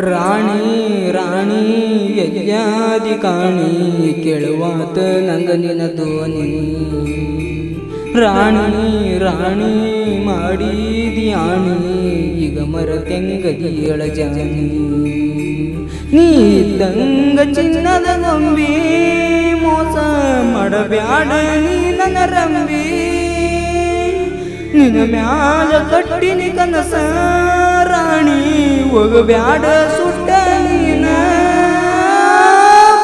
ರಾಣಿ ರಾಣಿ, ಯಜ್ಞಾದಿ ಕಾಣಿ, ಕೇಳುವಾತ ನಂಗ ನಿನ ಧ್ವನಿ. ರಾಣಿ ರಾಣಿ, ಮಾಡಿದಿಯಾಣಿ, ಈಗ ಮರತೆಂಗದಿ ಎಳಜಾನಿ ನೀ ತಂಗ ಚಿನ್ನದ ನಂಬಿ, ಮೋಸ ಮಾಡಬ್ಯಾಡ ನೀ ನನ್ನ ರಂಬಿ. ನಿನ್ನ ಮ್ಯಾಲ ಕಟ್ಟಿನಿ ಕನಸ. ಹೋಗಬ್ಯಾಡ ಸುಟ್ಟ ನೀನ.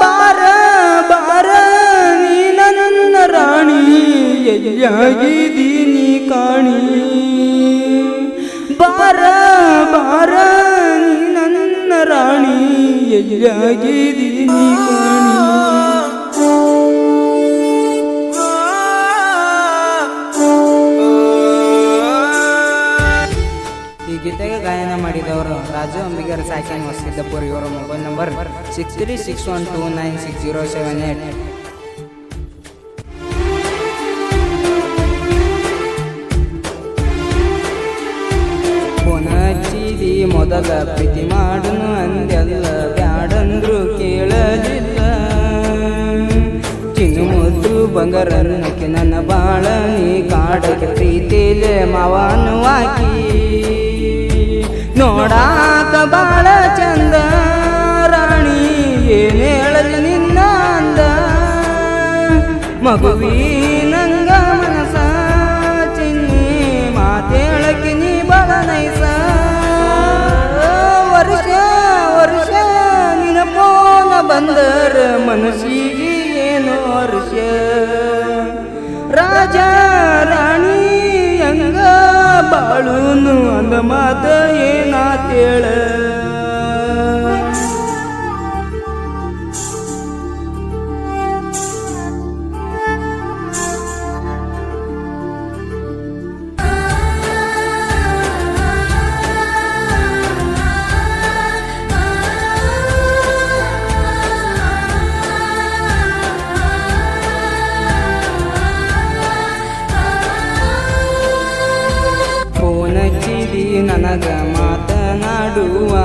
ಬಾರ ಬಾರ, ನೀನ ನನ್ನ ರಾಣಿ ಎಲ್ಲಿಯಾಗಿದ್ದೀನಿ ಕಾಣಿ. ಬಾರ ಬಾರ ನೀ ನನ್ನ ರಾಣಿ ಎಲ್ಲಿಯಾಗಿದ್ದೀನಿ ಕಾಣಿ. ರಾಜು ಅಂಬಿಗರ್ ಸಾಕಿನ್ ಹೊಸಗಿದ್ದಪುರ್ ಇವರ mobile number six three six one two nine six zero seven eight phone ಹಚ್ಚಿದಿ ಮೊದಲ ಪ್ರೀತಿ ಮಾಡುನು ಅಂದೆಲ್ಲ ಬ್ಯಾಡಂದ್ರು ಕೇಳಲಿಲ್ಲ. ಚಿನ್ನು ಮುದ್ದು ಬಂಗಾರನ್ನಕ್ಕೆ ನನ್ನ ಬಾಳ, ನೀ ಕಾಡಕ್ಕೆ ಪ್ರೀತಿಲೆ ಮಾವನು ಹಾಕಿ ನೋಡಾಕ ಬಾಳ ಚಂದ. ರಾಣಿ ಏನ್ ಹೇಳಲಿ ನಿನ್ನ ಅಂದ. ಮಗುವಿನಂಗ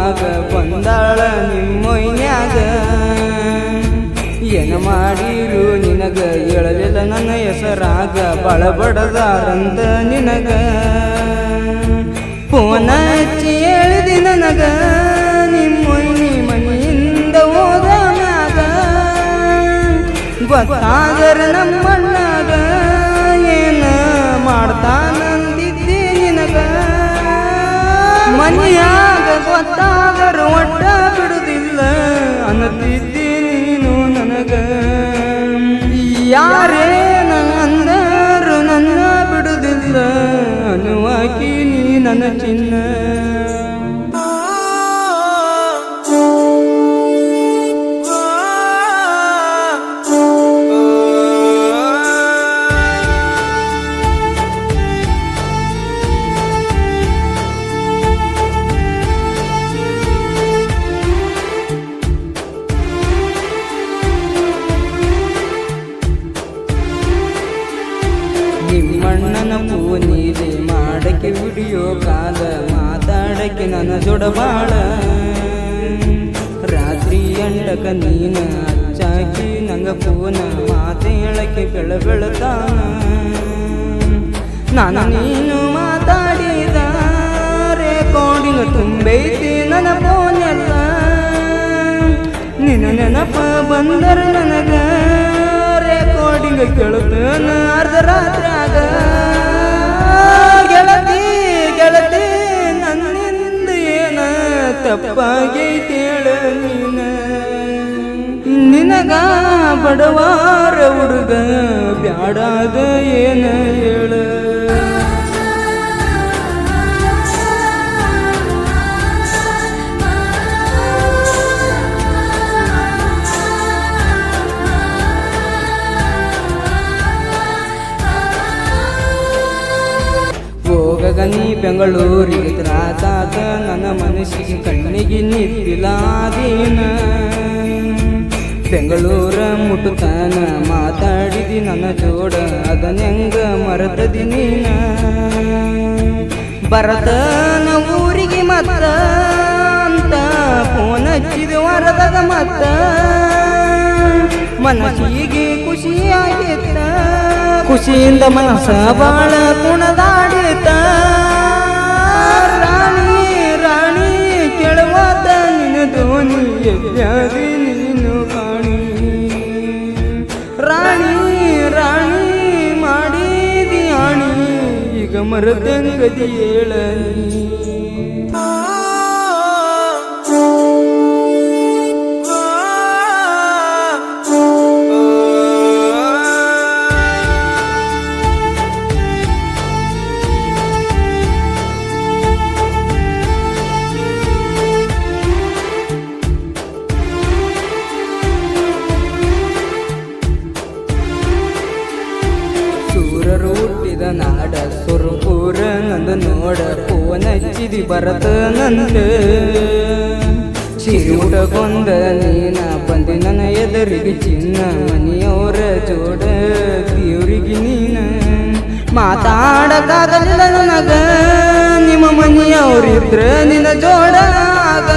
ಮಾತನಾಡುವಾಗ ಬಂದಾಳ ನಿಮ್ಮೊಯ್ಯಾಗ ಏನು ಮಾಡಿರು ನಿನಗ? ಹೇಳಲಿಲ್ಲ ನನ್ನ ಹೆಸರಾಗ. ಬಳಬಡದಾರಂತ ನಿನಗ. ಪೋನ ಹಚ್ಚಿ ಹೇಳಿದಿ ನನಗ. ನಿಮ್ಮೊಯ್ನಿ ಮನೆಯಿಂದ ಹೋದ ಮ್ಯಾಗ. ಗೊತ್ತಾದರ ನಮ್ಮಣ್ಣಾಗ. ಏನ ಮಾಡ್ತಾನಂದಿದ್ದೆ ನಿನಗ? ಮನೆಯಾಗ ಗೊತ್ತಾದರ ನನ್ನ ರಾತ್ರಿ ಎಂಡಕ ನೀನ ಹಚ್ಚಾಕಿ ನಂಗ ಪೂನ ಮಾತೇಳಕ್ಕೆ ಬೆಳ ಬೆಳತಾನ. ನಾನು ನೀನು ಮಾತಾಡಿದ ರೆಕಾರ್ಡಿಂಗ್ ತುಂಬೈತಿ ನನ್ನ ಫೋನೆಲ್ಲ. ನಿನ್ನ ನೆನಪ ಬಂದರ ನನಗ ರೆಕಾರ್ಡಿಂಗ್ ಕೇಳುತ್ತ ಅರ್ಧ ರಾತ್ರಿ ಗೆಳತಿ ತಪ್ಪಾಗೈತೇಳ ನೀನ. ನಿನಗ ಬಡವಾರ ಹುಡುಗ ಬ್ಯಾಡಾದ ಏನ ಹೇಳ. ನೀ ಬೆಂಗಳೂರಿಗೆ ತ್ರಾಸಾದ ನನ್ನ ಮನಸ್ಸಿಗೆ ಕಣ್ಣಿಗೆ ನಿತ್ತಿಲಾದೀನ ಬೆಂಗಳೂರ ಮುಟ್ಟುತ್ತಾನ, ಮಾತಾಡಿದಿ ನನ್ನ ಜೋಡ ಅದನ್ನೆಂಗ ಮರತದಿ ನೀನ? ಬರತನ ಊರಿಗೆ ಮತ್ತ, ಅಂತ ಫೋನ್ ಮತ್ತ. ಮನಸ್ಸಿಗೆ ಖುಷಿಯಾಗಿತ್ತ, ಖುಷಿಯಿಂದ ಮನಸ್ಸ ಬಾಳ ಕುಣದಾಡಿತ ಧ್ವನಿ ಎದ್ಯಾದಿ ನೀನು ಕಾಣಿ ರಾಣಿ ರಾಣಿ ಮಾಡಿದಿ ಆಣಿ ಈಗ ಮರದಂಗದಿ ಏಳನಿ ಹಚ್ಚಿದಿ ಬರತ ನಂದ. ಚಿರುಟಗೊಂದ ನೀನ ಬಂದಿ ನನ್ನ ಎದುರಿಗೆ ಚಿನ್ನ ಮನೆಯವರ ಜೋಡ ದೇವ್ರಿಗೆ ನೀನ. ಮಾತಾಡಕಾಗಲಿಲ್ಲ ನನಗ, ನಿಮ್ಮ ಮನೆಯವರಿದ್ರ ನಿನ್ನ ಜೋಡ ಆಗ.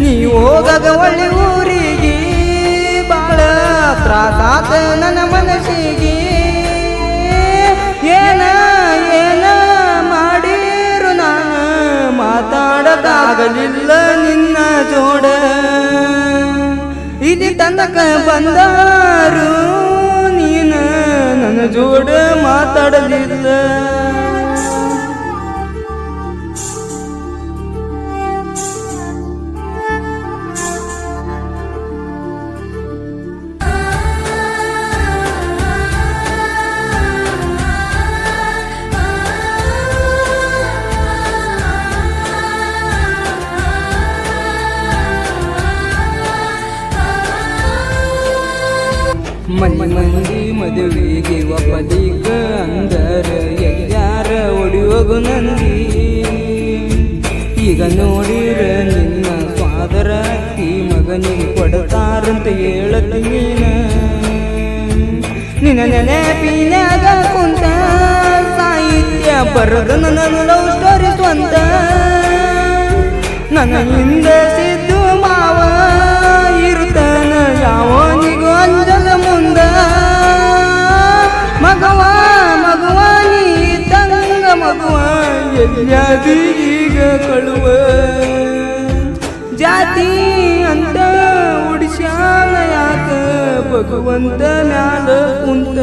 ನೀ ಹೋಗಗ ಒಳ್ಳೆ ಊರಿಗೆ ಬಾಳ ತ್ರಾಸಾತ ನನ್ನ ಮನಸ್ಸಿಗೆ. ಮಾತಾಡಕ್ಕಾಗಲಿಲ್ಲ ನಿನ್ನ ಜೋಡ. ಇಲ್ಲಿ ತನಕ ಬಂದಾರು ನೀನ ನನ್ನ ಜೋಡ ಮಾತಾಡಲಿಲ್ಲ. ಮನೆ ಮಂದಿ ಮದುವೆಗೆ ಒಪ್ಪದೀಗ ಅಂದರ ಎಲ್ಲಾರ ಒಡಿಯೋಗು ನಂದಿ ಈಗ ನೋಡಿರ ನಿನ್ನ ಸ್ವಾದರ ಈ ಮಗನಿಗೆ ಕೊಡತಾರಂತ ಹೇಳಲು ನೀನ. ನಿನ್ನ ನೆನಪಿನಾಗ ಕುಂತ ಸಾಹಿತ್ಯ ಬರದ ನನ್ನ ಲವ್ ಸ್ಟೋರಿ ಸ್ವಂತ ನನ್ನ ಹಿಂದೆ ಎಲ್ಲಾದಿ ಈಗ ಕಳುವ. ಜಾತಿ ಅಂತ ಉಡಿಸ್ಯಾನ ಯಾಕ? ಭಗವಂತ ಮ್ಯಾಲ ಕುಂತ.